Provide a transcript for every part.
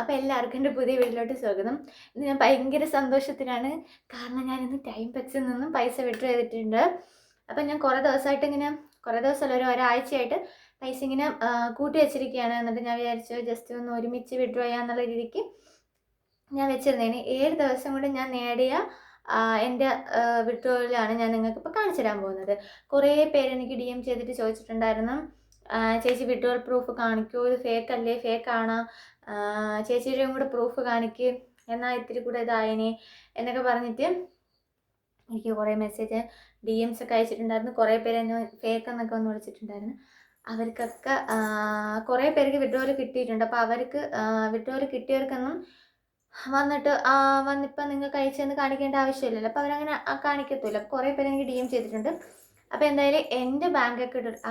അപ്പോൾ എല്ലാവർക്കും എന്റെ പുതിയ വീട്ടിലോട്ട് സ്വാഗതം. ഇന്ന് ഞാൻ ഭയങ്കര സന്തോഷത്തിലാണ്. കാരണം ഞാനിന്ന് ടൈം പക്സിൽ നിന്നും പൈസ വിഡ്രോ ചെയ്തിട്ടുണ്ട്. അപ്പം ഞാൻ കുറേ ദിവസമായിട്ട് ഇങ്ങനെ കുറേ ദിവസമല്ല ഒരു ഒരാഴ്ചയായിട്ട് പൈസ ഇങ്ങനെ കൂട്ടി വെച്ചിരിക്കുകയാണ്. എന്നിട്ട് ഞാൻ വിചാരിച്ചു ജസ്റ്റ് ഒന്ന് ഒരുമിച്ച് വിഡ്രോ ചെയ്യാന്നുള്ള രീതിക്ക് ഞാൻ വെച്ചിരുന്നേന് ഏഴ് ദിവസം കൊണ്ട് ഞാൻ നേടിയ എന്റെ വിഡ്രോയിലാണ് ഞാൻ നിങ്ങൾക്ക് ഇപ്പോൾ കാണിച്ചു തരാൻ പോകുന്നത്. കുറേ പേര് എനിക്ക് ഡി എം ചെയ്തിട്ട് ചോദിച്ചിട്ടുണ്ടായിരുന്നു. ചേച്ചി വിഡ്രോവൽ പ്രൂഫ് കാണിക്കൂ ഇത് ഫേക്ക് അല്ലേ? ഫേക്ക് ആണോ? ചേച്ചിയുടെയും കൂടെ പ്രൂഫ് കാണിക്ക്. എന്നാൽ ഇത്തിരി കൂടെ ഇതായനെ എന്നൊക്കെ പറഞ്ഞിട്ട് എനിക്ക് കുറേ മെസ്സേജ് ഡി എംസ് ഒക്കെ അയച്ചിട്ടുണ്ടായിരുന്നു. കുറേ പേര് എന്നെ ഫേക്ക് എന്നൊക്കെ ഒന്ന് വിളിച്ചിട്ടുണ്ടായിരുന്നു. അവർക്കൊക്കെ കുറേ പേർക്ക് വിഡ്രോവൽ കിട്ടിയിട്ടുണ്ട്. അപ്പോൾ അവർക്ക് വിഡ്രോവൽ കിട്ടിയവർക്കൊന്നും വന്നിട്ട് വന്നിപ്പോൾ നിങ്ങൾക്ക് അയച്ചെന്ന് കാണിക്കേണ്ട ആവശ്യമില്ലല്ലോ. അപ്പോൾ അവരങ്ങനെ കാണിക്കത്തില്ല. കുറേ പേര് എനിക്ക് ഡി എം ചെയ്തിട്ടുണ്ട്. അപ്പോൾ എന്തായാലും എന്റെ ബാങ്ക്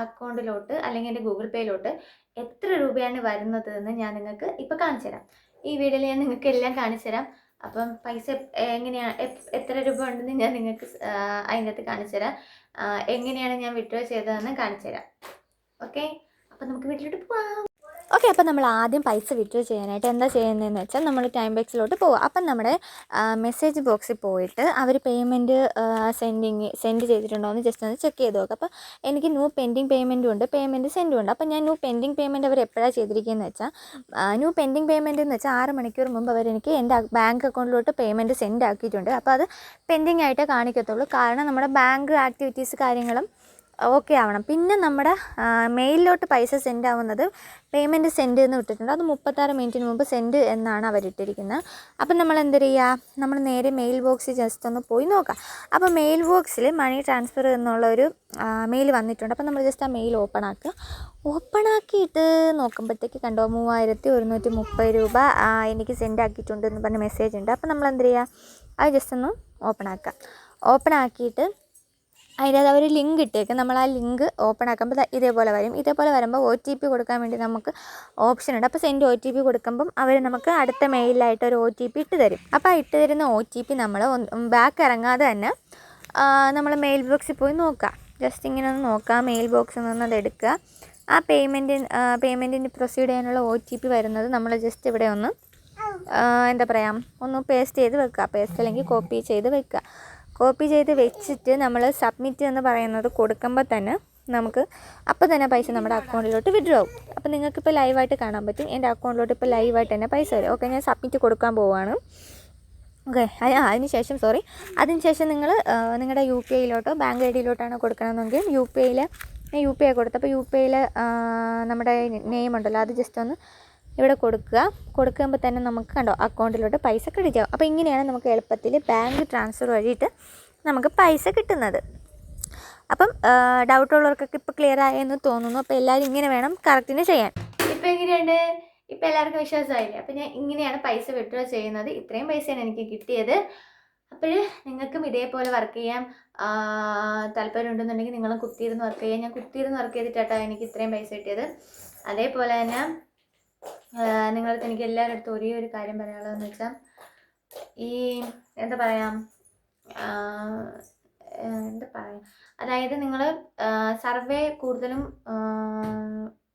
അക്കൗണ്ടിലോട്ട് അല്ലെങ്കിൽ എന്റെ ഗൂഗിൾ പേയിലോട്ട് എത്ര രൂപയാണ് വരുന്നത് എന്ന് ഞാൻ നിങ്ങൾക്ക് ഇപ്പോൾ കാണിച്ചു തരാം ഈ വീഡിയോയിൽ ഞാൻ നിങ്ങൾക്ക് എല്ലാം കാണിച്ചു തരാം അപ്പം പൈസ എങ്ങനെയാണ് എത്ര രൂപ ഉണ്ടെന്ന് ഞാൻ നിങ്ങൾക്ക് അതിന്റെ അകത്ത് കാണിച്ചു തരാം എങ്ങനെയാണ് ഞാൻ വിഡ്രോ ചെയ്തതെന്ന് കാണിച്ചു തരാം ഓക്കെ? അപ്പം നമുക്ക് വീട്ടിലോട്ട് പോവാം. ഓക്കെ അപ്പം നമ്മൾ ആദ്യം പൈസ വിഡ്രോ ചെയ്യാനായിട്ട് എന്താ ചെയ്യുന്നതെന്ന് വെച്ചാൽ നമ്മൾ ടൈം ബോക്സിലോട്ട് പോവുക. അപ്പം നമ്മുടെ മെസ്സേജ് ബോക്സിൽ പോയിട്ട് അവർ പേയ്മെന്റ് സെൻഡിങ് സെൻഡ് ചെയ്തിട്ടുണ്ടോ എന്ന് ജസ്റ്റ് ഒന്ന് ചെക്ക് ചെയ്ത് നോക്കുക അപ്പോൾ എനിക്ക് ന്യൂ പെൻഡിങ് പേയ്മെന്റും ഉണ്ട് പേയ്മെന്റ് സെൻഡും ഉണ്ട്. അപ്പോൾ ഞാൻ ന്യൂ പെൻഡിങ് പേയ്മെന്റ് അവർ എപ്പോഴാണ് ചെയ്തിരിക്കുകയെന്ന് വെച്ചാൽ ന്യൂ പെൻഡിങ് പേയ്മെന്റ് എന്ന് വെച്ചാൽ ആറ് മണിക്കൂർ മുമ്പ് അവർ എനിക്ക് എന്റെ ബാങ്ക് അക്കൗണ്ടിലോട്ട് പേയ്മെന്റ് സെൻഡ് ആക്കിയിട്ടുണ്ട്. അപ്പോൾ അത് പെൻഡിങ് ആയിട്ടേ കാണിക്കത്തുള്ളൂ. കാരണം നമ്മുടെ ബാങ്ക് ആക്ടിവിറ്റീസ് കാര്യങ്ങളും ഓക്കെ ആവണം. പിന്നെ നമ്മുടെ മെയിലിലോട്ട് പൈസ സെൻഡ് ആവുന്നത് പേയ്മെന്റ് സെൻഡ് എന്ന് വിട്ടിട്ടുണ്ട്. അത് മുപ്പത്താറ് മിനിറ്റിന് മുമ്പ് സെൻഡ് എന്നാണ് അവരിട്ടിരിക്കുന്നത് അപ്പം നമ്മൾ എന്ത് ചെയ്യുക നമ്മൾ നേരെ മെയിൽ ബോക്സിൽ ജസ്റ്റ് ഒന്ന് പോയി നോക്കാം. അപ്പോൾ മെയിൽ ബോക്സിൽ മണി ട്രാൻസ്ഫർ എന്നുള്ളൊരു മെയിൽ വന്നിട്ടുണ്ട്. അപ്പോൾ നമ്മൾ ജസ്റ്റ് ആ മെയിൽ ഓപ്പൺ ആക്കുക. ഓപ്പൺ ആക്കിയിട്ട് നോക്കുമ്പോഴത്തേക്ക് കണ്ടോ മൂവായിരത്തി ഒരുന്നൂറ്റി മുപ്പത് രൂപ എനിക്ക് സെൻഡ് ആക്കിയിട്ടുണ്ട് എന്ന് പറഞ്ഞ മെസ്സേജ് ഉണ്ട്. അപ്പോൾ നമ്മൾ എന്ത് ചെയ്യുക അത് ജസ്റ്റ് ഒന്ന് ഓപ്പൺ ആക്കുക. ഓപ്പൺ ആക്കിയിട്ട് അതിനകത്ത് അവർ ലിങ്ക് ഇട്ടേക്കും. നമ്മൾ ആ ലിങ്ക് ഓപ്പൺ ആക്കുമ്പോൾ ഇതേപോലെ വരും. ഇതേപോലെ വരുമ്പോൾ ഒ ടി പി കൊടുക്കാൻ വേണ്ടി നമുക്ക് ഓപ്ഷൻ ഉണ്ട്. അപ്പോൾ സെൻഡ് ഒ ടി പി കൊടുക്കുമ്പം അവർ നമുക്ക് അടുത്ത മെയിലായിട്ട് ഒരു ഒ ടി പി ഇട്ട് തരും. അപ്പോൾ ആ ഇട്ട് തരുന്ന ഒ ടി പി നമ്മൾ ബാക്ക് ഇറങ്ങാതെ തന്നെ നമ്മൾ മെയിൽ ബോക്സിൽ പോയി നോക്കുക. ജസ്റ്റ് ഇങ്ങനെ ഒന്ന് നോക്കുക. മെയിൽ ബോക്സിൽ നിന്ന് അത് എടുക്കുക. ആ പേയ്മെന്റ് പേയ്മെന്റിന് പ്രൊസീഡ് ചെയ്യാനുള്ള ഒ ടി പി വരുന്നത് നമ്മൾ ജസ്റ്റ് ഇവിടെ ഒന്ന് എന്താ പറയുക ഒന്ന് പേസ്റ്റ് ചെയ്ത് വെക്കുക. പേസ്റ്റ് അല്ലെങ്കിൽ കോപ്പി ചെയ്ത് വെക്കുക. കോപ്പി ചെയ്ത് വെച്ചിട്ട് നമ്മൾ സബ്മിറ്റ് എന്ന് പറയുന്നത് കൊടുക്കുമ്പോൾ തന്നെ നമുക്ക് അപ്പോൾ തന്നെ പൈസ നമ്മുടെ അക്കൗണ്ടിലോട്ട് വിഡ്രോ ആവും. അപ്പോൾ നിങ്ങൾക്കിപ്പോൾ ലൈവായിട്ട് കാണാൻ പറ്റും. എന്റെ അക്കൗണ്ടിലോട്ട് ഇപ്പോൾ ലൈവായിട്ട് തന്നെ പൈസ വരും. ഓക്കെ ഞാൻ സബ്മിറ്റ് കൊടുക്കാൻ പോവുകയാണ് ഓക്കെ അതിന് ശേഷം സോറി അതിന് ശേഷം നിങ്ങൾ നിങ്ങളുടെ യു പി ഐയിലോട്ടോ ബാങ്ക് ഐ ഡിയിലോട്ടാണ് കൊടുക്കണമെന്നെങ്കിൽ യു പി ഞാൻ യു പി ഐ കൊടുത്തപ്പോൾ യു പി ഐയിൽ നമ്മുടെ നെയിം ഉണ്ടല്ലോ അത് ജസ്റ്റ് ഒന്ന് ഇവിടെ കൊടുക്കുക. കൊടുക്കുമ്പോൾ തന്നെ നമുക്ക് കണ്ടോ അക്കൗണ്ടിലോട്ട് പൈസ ക്രെഡിറ്റ് ആവും അപ്പോൾ ഇങ്ങനെയാണ് നമുക്ക് എളുപ്പത്തിൽ ബാങ്ക് ട്രാൻസ്ഫർ വഴിയിട്ട് നമുക്ക് പൈസ കിട്ടുന്നത്. അപ്പം ഡൗട്ട് ഉള്ളവർക്കൊക്കെ ഇപ്പോൾ ക്ലിയർ ആയെന്ന് തോന്നുന്നു. അപ്പോൾ എല്ലാവരും ഇങ്ങനെ വേണം കറക്റ്റിന് ചെയ്യാൻ. ഇപ്പോൾ എങ്ങനെയുണ്ട്? ഇപ്പോൾ എല്ലാവർക്കും വിശ്വാസമായില്ലേ? അപ്പോൾ ഞാൻ ഇങ്ങനെയാണ് പൈസ വിഡ്രോ ചെയ്യുന്നത്. ഇത്രയും പൈസയാണ് എനിക്ക് കിട്ടിയത്. അപ്പോൾ നിങ്ങൾക്കും ഇതേപോലെ വർക്ക് ചെയ്യാം താല്പര്യം ഉണ്ടെന്നുണ്ടെങ്കിൽ നിങ്ങൾ കുത്തിയിരുന്ന് വർക്ക് ചെയ്യാം ഞാൻ കുത്തിയിരുന്ന് വർക്ക് ചെയ്തിട്ടാട്ടോ എനിക്ക് ഇത്രയും പൈസ കിട്ടിയത്. അതേപോലെ തന്നെ നിങ്ങളടുത്ത് എനിക്ക് എല്ലാവരുടെ അടുത്തും ഒരേ ഒരു കാര്യം പറയാനുള്ളതെന്ന് വെച്ചാൽ ഈ എന്താ പറയാം എന്താ പറയാം അതായത് നിങ്ങൾ സർവേ കൂടുതലും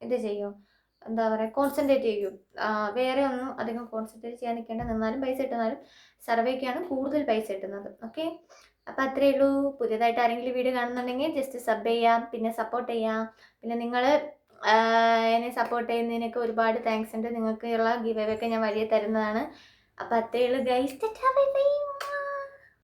ഇത് ചെയ്യും? എന്താ പറയുക കോൺസെൻട്രേറ്റ് ചെയ്യും. വേറെ ഒന്നും അധികം കോൺസെൻട്രേറ്റ് ചെയ്യാൻ നിൽക്കേണ്ട നിന്നാലും പൈസ കിട്ടുന്നാലും സർവേക്കാണ് കൂടുതൽ പൈസ കിട്ടുന്നത്. ഓക്കെ? അപ്പോൾ അത്രയേ ഉള്ളൂ. പുതിയതായിട്ട് ആരെങ്കിലും വീഡിയോ കാണുന്നുണ്ടെങ്കിൽ ജസ്റ്റ് സബ് ചെയ്യാം പിന്നെ സപ്പോർട്ട് ചെയ്യാം. പിന്നെ നിങ്ങൾ എന്നെ സപ്പോർട്ട് ചെയ്യുന്നതിനൊക്കെ ഒരുപാട് താങ്ക്സ് ഉണ്ട്. നിങ്ങൾക്ക് ഉള്ള ഗിവ് ഒക്കെ ഞാൻ വഴിയെ തരുന്നതാണ്. അപ്പോൾ അത്രയുള്ള ഗൈസ് ബൈ ബൈ.